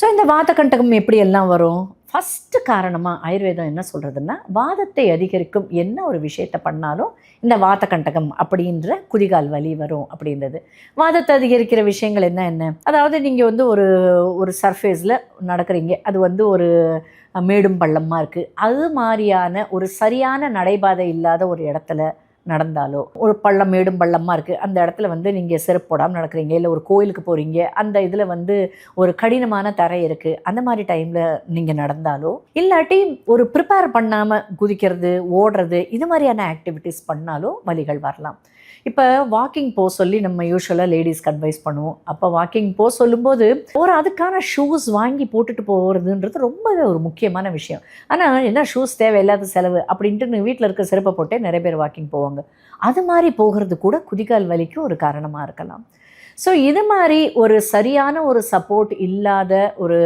So இந்த வாத கண்டகம் எப்படி எல்லாம் வரும்? ஃபஸ்ட்டு காரணமாக ஆயுர்வேதம் என்ன சொல்கிறதுன்னா வாதத்தை அதிகரிக்கும் என்ன ஒரு விஷயத்தை பண்ணாலும் இந்த வாத கண்டகம் அப்படின்ற குதிகால் வலி வரும் அப்படின்றது. வாதத்தை அதிகரிக்கிற விஷயங்கள் என்ன என்ன? அதாவது நீங்கள் வந்து ஒரு ஒரு சர்ஃபேஸில் நடக்கிறீங்க. அது வந்து ஒரு மேடும் பள்ளமாக இருக்குது அது மாதிரியான ஒரு சரியான நடைபாதை இல்லாத ஒரு இடத்துல நடந்தாலோ? ஒரு பள்ளம் மேடும் பள்ளமாக இருக்குது அந்த இடத்துல வந்து நீங்கள் செருப்பு போடாமல் நடக்கிறீங்க. இல்லை ஒரு கோயிலுக்கு போகிறீங்க அந்த இதில் வந்து ஒரு கடினமான தரை இருக்குது அந்த மாதிரி டைமில் நீங்கள் நடந்தாலோ? இல்லாட்டி ஒரு ப்ரிப்பேர் பண்ணாமல் குதிக்கிறது ஓடுறது இது மாதிரியான ஆக்டிவிட்டீஸ் பண்ணாலும் வலிகள் வரலாம். இப்போ வாக்கிங் போக சொல்லி நம்ம யூஸ்வலாக லேடிஸ்க்கு அட்வைஸ் பண்ணுவோம். அப்போ வாக்கிங் போக சொல்லும்போது ஒரு அதுக்கான ஷூஸ் வாங்கி போட்டுட்டு போகிறதுன்றது ரொம்பவே ஒரு முக்கியமான விஷயம். ஆனால் என்ன ஷூஸ் தேவையில்லாத செலவு? அப்படின்ட்டு வீட்டில் இருக்க செருப்பை போட்டே நிறைய பேர் வாக்கிங் போவாங்க. அது மாதிரி போகிறது கூட குதிகால் வலிக்கு ஒரு காரணமாக இருக்கலாம். ஸோ இது மாதிரி ஒரு சரியான ஒரு சப்போர்ட் இல்லாத ஒரு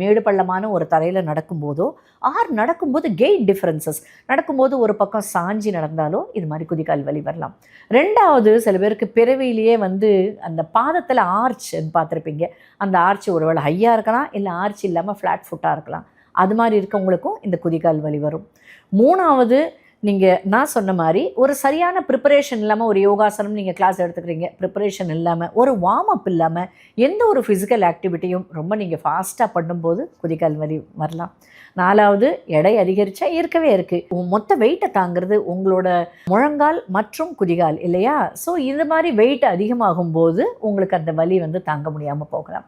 மேடு பள்ளமான ஒரு தரையில் நடக்கும்போதோ ஆர் நடக்கும்போது கெயிட் டிஃப்ரென்சஸ் நடக்கும்போது ஒரு பக்கம் சாஞ்சி நடந்தாலோ இது மாதிரி குதிகால் வலி வரலாம். ரெண்டாவது சில பேருக்கு பிறவியிலேயே வந்து அந்த பாதத்தில் ஆர்ச் பார்த்துருப்பீங்க. அந்த ஆர்ச் ஒருவேளை ஹையாக இருக்கலாம் இல்லை ஆர்ச் இல்லாமல் ஃப்ளாட் ஃபுட்டாக இருக்கலாம். அது மாதிரி இருக்கவங்களுக்கும் இந்த குதிகால் வலி வரும். மூணாவது நீங்கள் நான் சொன்ன மாதிரி ஒரு சரியான ப்ரிப்பரேஷன் இல்லாமல் ஒரு யோகாசனம் நீங்கள் கிளாஸ் எடுத்துக்கிறீங்க ப்ரிப்பரேஷன் இல்லாமல் ஒரு வார்ம் அப் இல்லாமல் எந்த ஒரு ஃபிசிக்கல் ஆக்டிவிட்டியும் ரொம்ப நீங்கள் ஃபாஸ்ட்டாக பண்ணும்போது குதிகால் வலி வரலாம். நாலாவது எடை அதிகரித்தா இருக்கவே இருக்குது மொத்த வெயிட்டை தாங்கிறது உங்களோட முழங்கால் மற்றும் குதிகால் இல்லையா? ஸோ இது மாதிரி வெயிட் அதிகமாகும் போது உங்களுக்கு அந்த வலி வந்து தாங்க முடியாமல் போகலாம்.